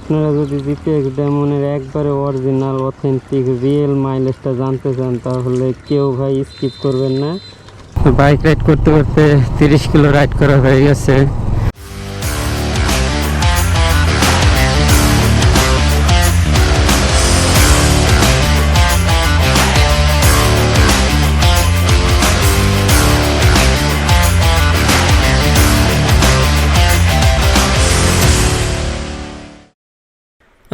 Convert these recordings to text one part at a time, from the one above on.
আপনারা যদি জিপিএক্স ডেমনের একবারে অরিজিনাল, অথেন্টিক, রিয়েল মাইলেজটা জানতে চান, তাহলে কেউ ভাই স্কিপ করবেন না। বাইক রাইড করতে করতে তিরিশ কিলো রাইড করা হয়ে গেছে।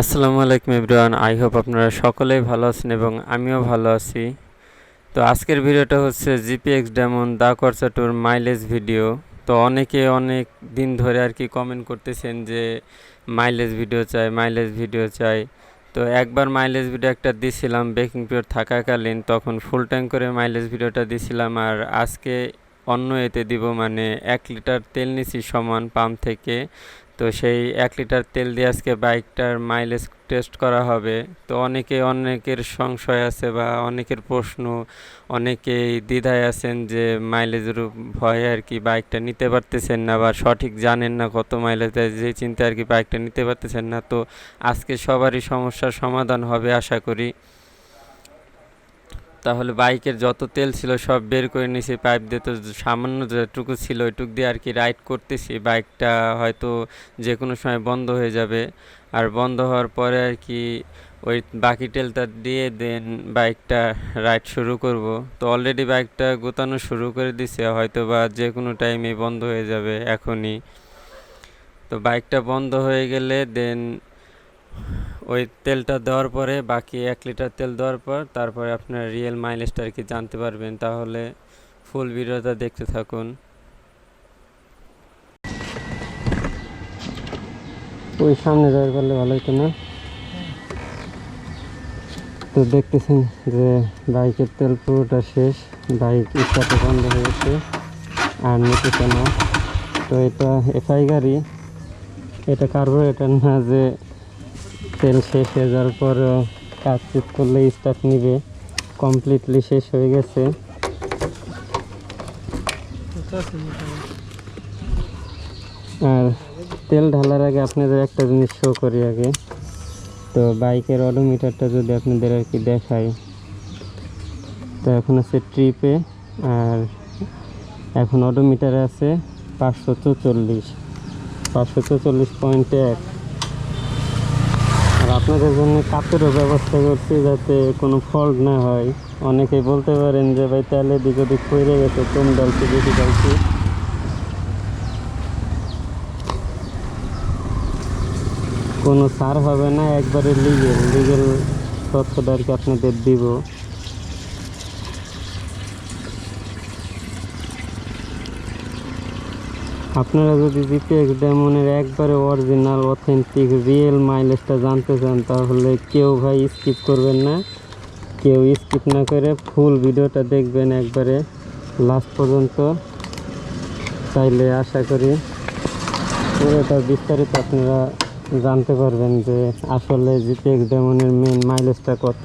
আসসালামু আলাইকুম এভরিওয়ান, আই হোপ আপনারা সকলেই ভালো আছেন এবং আমিও ভালো আছি। তো আজকের ভিডিওটা হচ্ছে জিপিএক্স ডেমন দা করসা টুর মাইলেজ ভিডিও। তো অনেকে অনেক দিন ধরে আর কি কমেন্ট করতেছেন যে মাইলেজ ভিডিও চাই, মাইলেজ ভিডিও চাই। তো একবার মাইলেজ ভিডিও একটা দিছিলাম বেকিং পিরিয়ড থাকাকালীন, তখন ফুল ট্যাঙ্ক করে মাইলেজ ভিডিওটা দিছিলাম আর আজকে অন্য এতে দিব মানে এক লিটার তেল নিছি সমান পাম্প থেকে। তো সেই এক লিটার তেল দিয়ে আজকে বাইকটার মাইলেজ টেস্ট করা হবে। তো অনেকে অনেকের সংশয় আছে বা অনেকের প্রশ্ন, অনেকেই দ্বিধায় আছেন যে মাইলেজের ভয়ে আর কি বাইকটা নিতে পারতেছেন না বা সঠিক জানেন না কত মাইলেজ দেয়, যে চিন্তা আর কি বাইকটা নিতে পারতেছেন না। তো আজকে সবারই সমস্যার সমাধান হবে আশা করি। তাহলে বাইকের যত তেল ছিল সব বের করে নিয়েছি পাইপ দিয়ে তো সামান্য যেটুকু ছিল ওইটুকু দিয়ে আর কি রাইড করতেছি। বাইকটা হয়তো যে কোনো সময় বন্ধ হয়ে যাবে। আর বন্ধ হওয়ার পরে আর কি ওই বাকি তেলটা দিয়ে দেন বাইকটা রাইড শুরু করব। তো অলরেডি বাইকটা গোতানো শুরু করে দিছে হয়তো বা যে কোনো টাইমে বন্ধ হয়ে যাবে এখনই। তো বাইকটা বন্ধ হয়ে গেলে দেন ওই তেলটা দেওয়ার পরে, বাকি এক লিটার তেল দেওয়ার পর, তারপরে আপনার রিয়েল মাইলেজটা আর কি জানতে পারবেন। তাহলে ফুল ভিডিওটা দেখতে থাকুন। ওই সামনে যাওয়ার পারলে ভালো হতো না? তো দেখতেছেন যে বাইকের তেল পুরোটা শেষ, বাইক স্টার্টে বন্ধ হয়ে গেছে, আর নিতেছে না। তো এটা এফআই গাড়ি, এটা কার্বোরেটার না যে তেল শেষ হয়ে যাওয়ার পর কাজ চিত করলে স্টার্ট নিবে। কমপ্লিটলি শেষ হয়ে গেছে। আর তেল ঢালার আগে আপনাদের একটা জিনিস শো করি আগে। তো বাইকের অডোমিটারটা যদি আপনাদের আর কি দেখাই। তো এখন আছে ট্রিপে আর এখন অডোমিটারে আছে পাঁচশো চৌচল্লিশ। পাঁচশো চৌচল্লিশ পয়েন্ট এক। আপনাদের জন্য কাপেরও ব্যবস্থা করছি যাতে কোনো ফল্ট না হয়। অনেকে বলতে পারেন যে, ভাই তাহলে দিক ওদিক পড়ে গেছে, কোন ডালছি বেশি ডালছি কোনো সার হবে না, একবারে লিগেল লিগেল তথ্যটা আর কি আপনাদের দিব। আপনারা যদি জিপিএক্স ডেমনের একবারে অরিজিনাল, অথেন্টিক, রিয়েল মাইলেজটা জানতে চান, তাহলে কেউ ভাই স্কিপ করবেন না। কেউ স্কিপ না করে ফুল ভিডিওটা দেখবেন একবারে লাস্ট পর্যন্ত। তাইলে আশা করি পুরোটা বিস্তারিত আপনারা জানতে পারবেন যে আসলে জিপিএক্স ডেমনের মেন মাইলেজটা কত।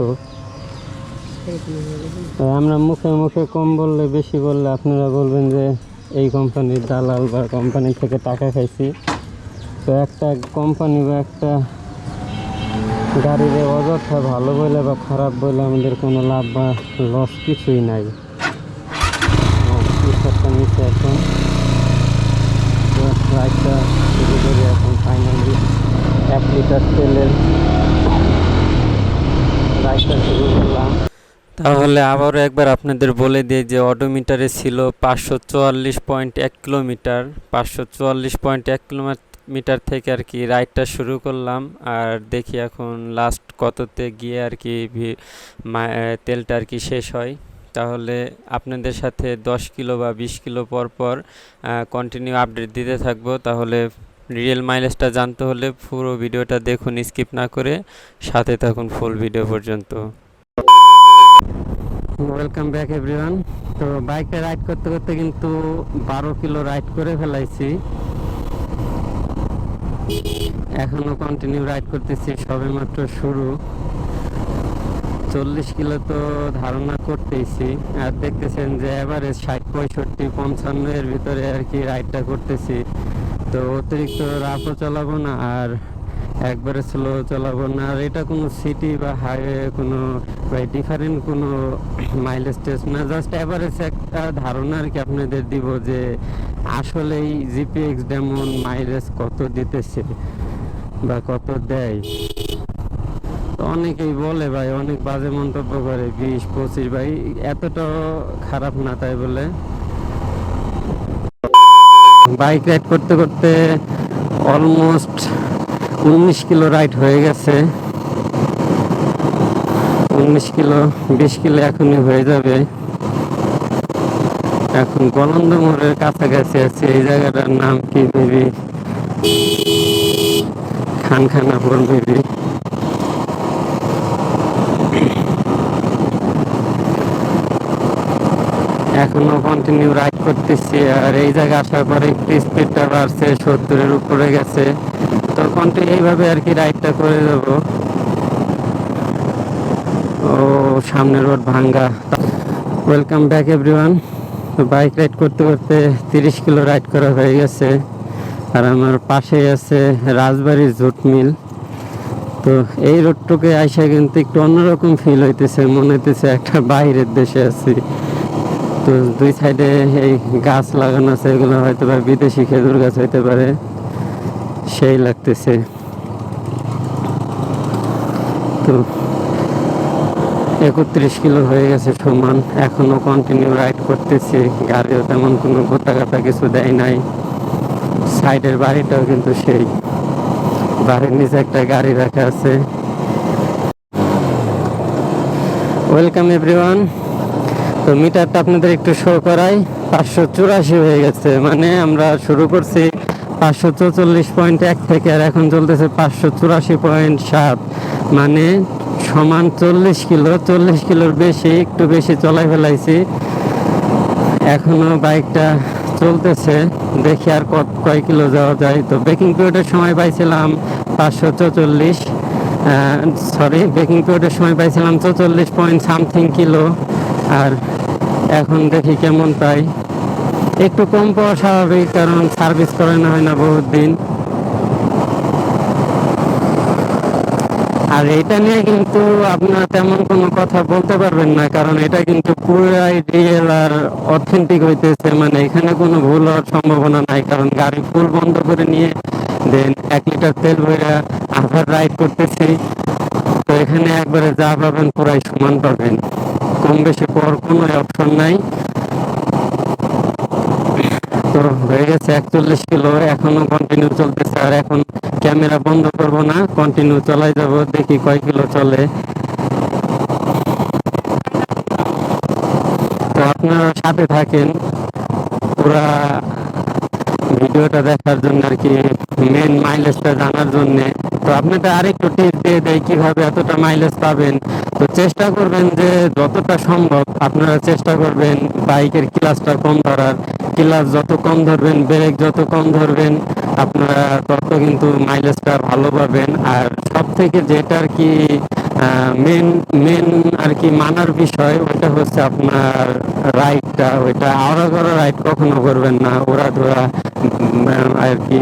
আমরা মুখে মুখে কম বললে, বেশি বললে আপনারা বলবেন যে কোম্পানির দালাল বা কোম্পানি থেকে টাকা খাইছি। তো একটা কোম্পানি বা একটা গাড়ির অযথা ভালো বলে বা খারাপ বলে আমাদের কোনো লাভ বা লস কিছুই নাই। টি-শার্টটা এখন। তো রাইডটা শুরু করি এখন ফাইনালি এক লিটার তেলের রাইডটা শুরু তাহলে আবারও একবার আপনাদের বলে দিই যে অডোমিটারে ছিল পাঁচশো চুয়াল্লিশ পয়েন্ট এক কিলোমিটার, পাঁচশো চুয়াল্লিশ পয়েন্ট এক কিলোমিটার থেকে আর কি রাইডটা শুরু করলাম। আর দেখি এখন লাস্ট কততে গিয়ে আর কি তেলটা আর কি শেষ হয়। তাহলে আপনাদের সাথে দশ কিলো বা বিশ কিলো পর পর কন্টিনিউ আপডেট দিতে থাকব। তাহলে রিয়েল মাইলেজটা জানতে হলে পুরো ভিডিওটা দেখুন স্কিপ না করে সাথে থাকুন ফুল ভিডিও পর্যন্ত। ওয়েলকাম ব্যাক এভরিওয়ান তো বাইকে রাইড করতে করতে কিন্তু বারো কিলো রাইড করে ফেলাইছি। এখনও কন্টিনিউ রাইড করতেছি, সবে মাত্র শুরু। চল্লিশ কিলো তো ধারণা করতেইছি। আর দেখতেছেন যে এভারেজ ষাট, পঁয়ষট্টি, পঞ্চান্ন এর ভিতরে আর কি রাইডটা করতেছি। তো অতিরিক্ত রাফও চালাবো না আর একবারে স্লো চালাবো না। আর এটা কোনো সিটি বা হাইওয়ে কোনো ডিফারেন্ট কোনো মাইলেজ টেস্ট না। জাস্ট অ্যাভারেজ একটা ধারণা আর কি আপনাদের দিব যে আসলেই জিপিএক্স ডেমন মাইলেজ কত দিতেছে বা কত দেয়। অনেকেই বলে ভাই, অনেক বাজে মন্তব্য করে, বিশ, পঁচিশ, ভাই, এতটাও খারাপ না তাই বলে। বাইক রাইড করতে করতে অলমোস্ট উনিশ কিলো রাইড হয়ে গেছে। উনিশ কিলো, বিশ কিলো এখনই হয়ে যাবে। এখন গলন্দ মোড়ের কাছাকাছি আছে, এই জায়গাটার নাম কি মেবি খানখানাপুর মেবি এখনও কন্টিনিউ রাইড করতেছি, আর এই জায়গায় আসার পরে একটু স্পিডটা বাড়ছে, সত্তরের উপরে গেছে। তো কন্টিনিউ এইভাবে আর কি রাইডটা করে যাব। ও সামনে রোড ভাঙ্গা। ওয়েলকাম ব্যাক এভরিওয়ান তো বাইক রাইড করতে করতে তিরিশ কিলো রাইড করা হয়ে গেছে। আর আমার পাশেই আছে রাজবাড়ির জুট মিল। তো এই রোডটুকে আইসা কিন্তু একটু অন্যরকম ফিল হইতেছে, মনে হইতেছে একটা বাইরের দেশে আছি। তো দুই সাইডে এই গাছ লাগানো আছে, এগুলো হয়তো বা বিদেশি খেজুর গাছ হইতে পারে। সেই লাগতেছে। তো একত্রিশ কিলো হয়ে গেছে সমান, এখনও কন্টিনিউ রাইড করতেছি। গাড়িও তেমন কোনো গোটা গাতা কিছু দেয় নাই। সাইডের বাড়িটাও কিন্তু সেই। বাড়ির নিচে একটা গাড়ি রাখা আছে। ওয়েলকাম এভরিওয়ান তো মিটারটা আপনাদের একটু শো করাই। পাঁচশো চুরাশি হয়ে গেছে। মানে আমরা শুরু করছি পাঁচশো চৌচল্লিশ পয়েন্ট এক থেকে আর এখন চলতেছে পাঁচশো চুরাশি পয়েন্ট সাত। মানে সমান চল্লিশ কিলো, চল্লিশ কিলোর বেশি, একটু বেশি চলাই ফেলাইছি। এখনও বাইকটা চলতেছে, দেখি আর কত, কয় কিলো যাওয়া যায়। তো বেকিং পিরিয়ডের সময় পাইছিলাম পাঁচশো চৌচল্লিশ সরি বেকিং পিরিয়ডের সময় পাইছিলাম চৌচল্লিশ পয়েন্ট সামথিং কিলো। আর এখন দেখি কেমন পাই। একটু কম পাওয়া স্বাভাবিক, কারণ সার্ভিস করানো হয় না বহুত দিন। আর এটা নিয়ে কিন্তু আপনারা তেমন কোনো কথা বলতে পারবেন না, কারণ এটা কিন্তু পুরাই রিয়েল আর অথেন্টিক হইতেছে। মানে এখানে কোনো ভুল হওয়ার সম্ভাবনা নাই, কারণ গাড়ি ফুল বন্ধ করে নিয়ে দেন এক লিটার তেল ভরে আবার রাইড করতেছি। তো এখানে একবারে যা পাবেন পুরাই সমান পাবেন। কম বেশি পর কোনো অপশন নাই। তো হয়ে গেছে, একচল্লিশ কিলো, এখনও কন্টিনিউ চলতেছে। আর এখন ক্যামেরা বন্ধ করব না কন্টিনিউ চলাই যাব, দেখি কয় কিলো চলে। তো আপনারা সাথে থাকেন, পুরা ভিডিওটা দেখার জন্য আর কি মেন মাইলেজটা জানার জন্যে। তো আপনাদের আরেকটু টিপ দিয়ে দেয় কীভাবে এতটা মাইলেজ পাবেন। তো চেষ্টা করবেন যে যতটা সম্ভব আপনারা চেষ্টা করবেন বাইকের ক্লাসটা কম ধরার। ক্লাস যত কম ধরবেন, ব্রেক যত কম ধরবেন, আপনারা তত কিন্তু মাইলেজটা ভালো পাবেন। আর সব থেকে যেটা আর কি মেন মেন আর কি মানার বিষয়, ওইটা হচ্ছে আপনার রাইডটা ওইটা আওড়া করা রাইড কখনো করবেন না। ওরা ধরা আর কি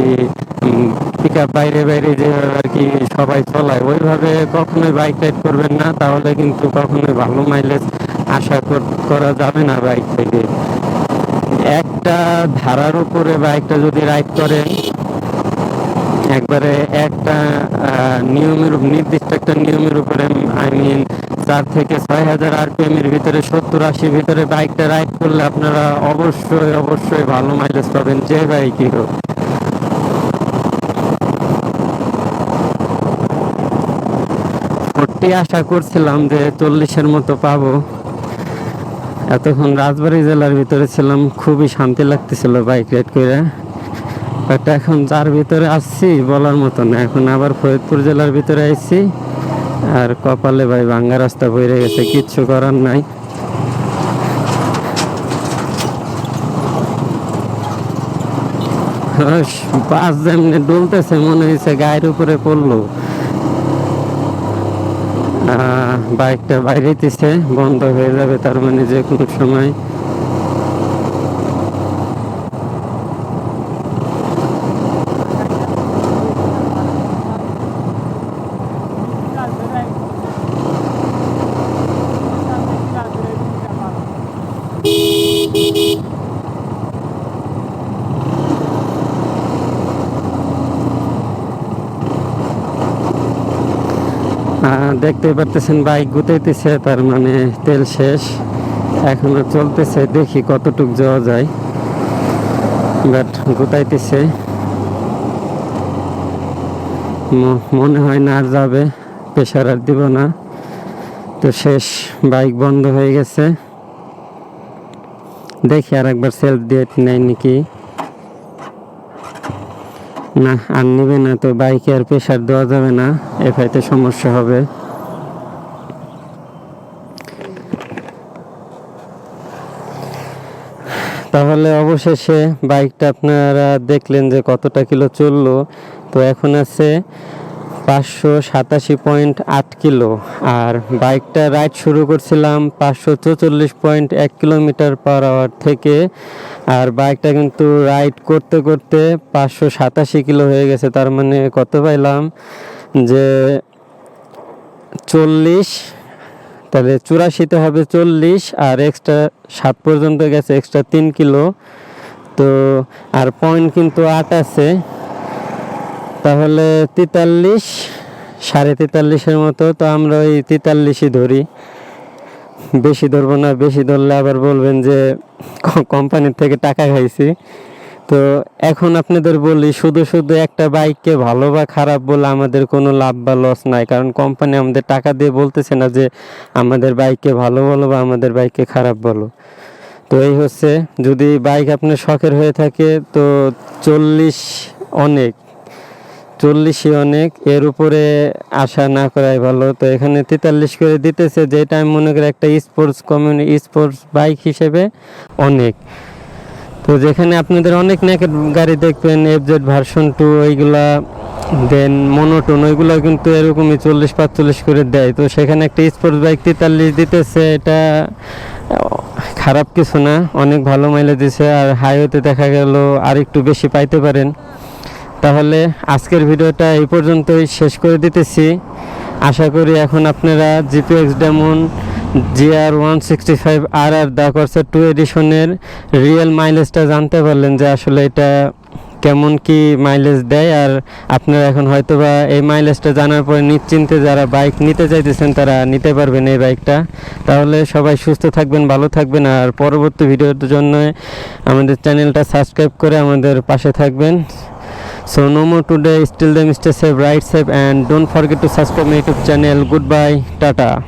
পিক বাইরে বাইরে যে আর কি সবাই চলায়, ওইভাবে কখনোই বাইক রাইড করবেন না, তাহলে কিন্তু কখনোই ভালো মাইলেজ আশা করা যাবে না বাইক থেকে। একটা ধারার উপরে বাইকটা যদি রাইড করেন, একবারে একটা নিয়মের নির্দিষ্ট একটা নিয়মের উপরে আই মিন চার থেকে ছয় হাজার আরপিএম এর ভিতরে সত্তর আশির ভিতরে বাইকটা রাইড করলে আপনারা অবশ্যই অবশ্যই ভালো মাইলেজ পাবেন, যে বাইকই হোক। ফোরটি আশা করছিলাম যে চল্লিশের মতো পাবো। এতক্ষণ রাজবাড়ী জেলার ভিতরে ছিলাম, খুবই শান্তি লাগতেছিল বাইক রাইড করে। বাট এখন যার ভিতরে আসছি বলার মতো না। এখন আবার ফরিদপুর জেলার ভিতরে আসছি আর কপালে ভাই ভাঙ্গা রাস্তা বইরে গেছে, কিচ্ছু করার নাই। বাস যেমনি ডুলতেছে মনে হয়েছে গায়ের উপরে পড়ল। বাইকটা বাইরেতেছে বন্ধ হয়ে যাবে তার মানে যে কোনো সময় দেখতে পারতেছেন, বাইক গুতাইতেছে, তার মানে তেল শেষ। এখনও চলতেছে, দেখি কতটুক যাওয়া যায়। বাট গুতাইতেছে। মনে হয় না আর যাবে প্রেশার আর দিব না। তো শেষ, বাইক বন্ধ হয়ে গেছে। দেখি আর একবার সেলফ দিয়ে নেয় নাকি। না, আর নেবে না তো বাইকে আর প্রেশার দেওয়া যাবে না এফআইতে সমস্যা হবে। তাহলে অবশেষে বাইকটা আপনারা দেখলেন যে কতটা কিলো চলল। তো এখন আছে পাঁচশো সাতাশি পয়েন্ট আট কিলো। আর বাইকটা রাইড শুরু করছিলাম পাঁচশো চৌচল্লিশ পয়েন্ট এক কিলোমিটার পার আওয়ার থেকে। আর বাইকটা কিন্তু রাইড করতে করতে পাঁচশো সাতাশি কিলো হয়ে গেছে। তার মানে কত পাইলাম যে চল্লিশ, তাহলে চুরাশিতে হবে চল্লিশ, আর এক্সট্রা সাত পর্যন্ত গেছে এক্সট্রা তিন কিলো। তো আর পয়েন্ট কিন্তু আট আছে। তাহলে তেতাল্লিশ, সাড়ে তেতাল্লিশের মতো, তো আমরা ওই তেতাল্লিশই ধরি। বেশি ধরবো না, বেশি ধরলে আবার বলবেন যে কোম্পানির থেকে টাকা খাইছি। তো এখন আপনাদের বলি, শুধু শুধু একটা বাইককে ভালো বা খারাপ বলে আমাদের কোনো লাভ বা লস নাই। কারণ কোম্পানি আমাদের টাকা দিয়ে বলতেছে না যে, আমাদের বাইককে ভালো বলো বা আমাদের বাইককে খারাপ বলো। তো এই হচ্ছে, যদি বাইক আপনার শখের হয়ে থাকে, তো চল্লিশ অনেক। চল্লিশই অনেক, এর উপরে আশা না করাই ভালো। তো এখানে তেতাল্লিশ করে দিতেছে, যেটা আমি মনে করি একটা স্পোর্টস কমিউনি স্পোর্টস বাইক হিসেবে অনেক। তো যেখানে আপনাদের অনেক নেকেট গাড়ি দেখবেন এফজেড ভার্সন টু ওইগুলা দেন মনোটোন ওইগুলো কিন্তু এরকমই চল্লিশ, পাঁচচল্লিশ করে দেয়। তো সেখানে একটা স্পোর্টস বাইক তেতাল্লিশ দিতেছে, এটা খারাপ কিছু না, অনেক ভালো মাইলেজ দিছে, আর হাইওয়েতে দেখা গেল আর একটু বেশি পাইতে পারেন। তাহলে আজকের ভিডিওটা এই পর্যন্তই শেষ করে দিতেছি। আশা করি এখন আপনারা GPX Demon GR one sixty five R আর দা করছে টু এডিশনের রিয়েল মাইলেজটা জানতে পারলেন যে আসলে এটা কেমন কি মাইলেজ দেয় আর আপনারা এখন হয়তো বা এই মাইলেজটা জানার পরে নিশ্চিন্তে যারা বাইক নিতে চাইতেছেন তারা নিতে পারবেন এই বাইকটা তাহলে সবাই সুস্থ থাকবেন, ভালো থাকবেন আর পরবর্তী ভিডিওর জন্য আমাদের চ্যানেলটা সাবস্ক্রাইব করে আমাদের পাশে থাকবেন। So no more today. Still them stay safe, ride safe, and don't forget to subscribe my YouTube channel. Goodbye, Tata.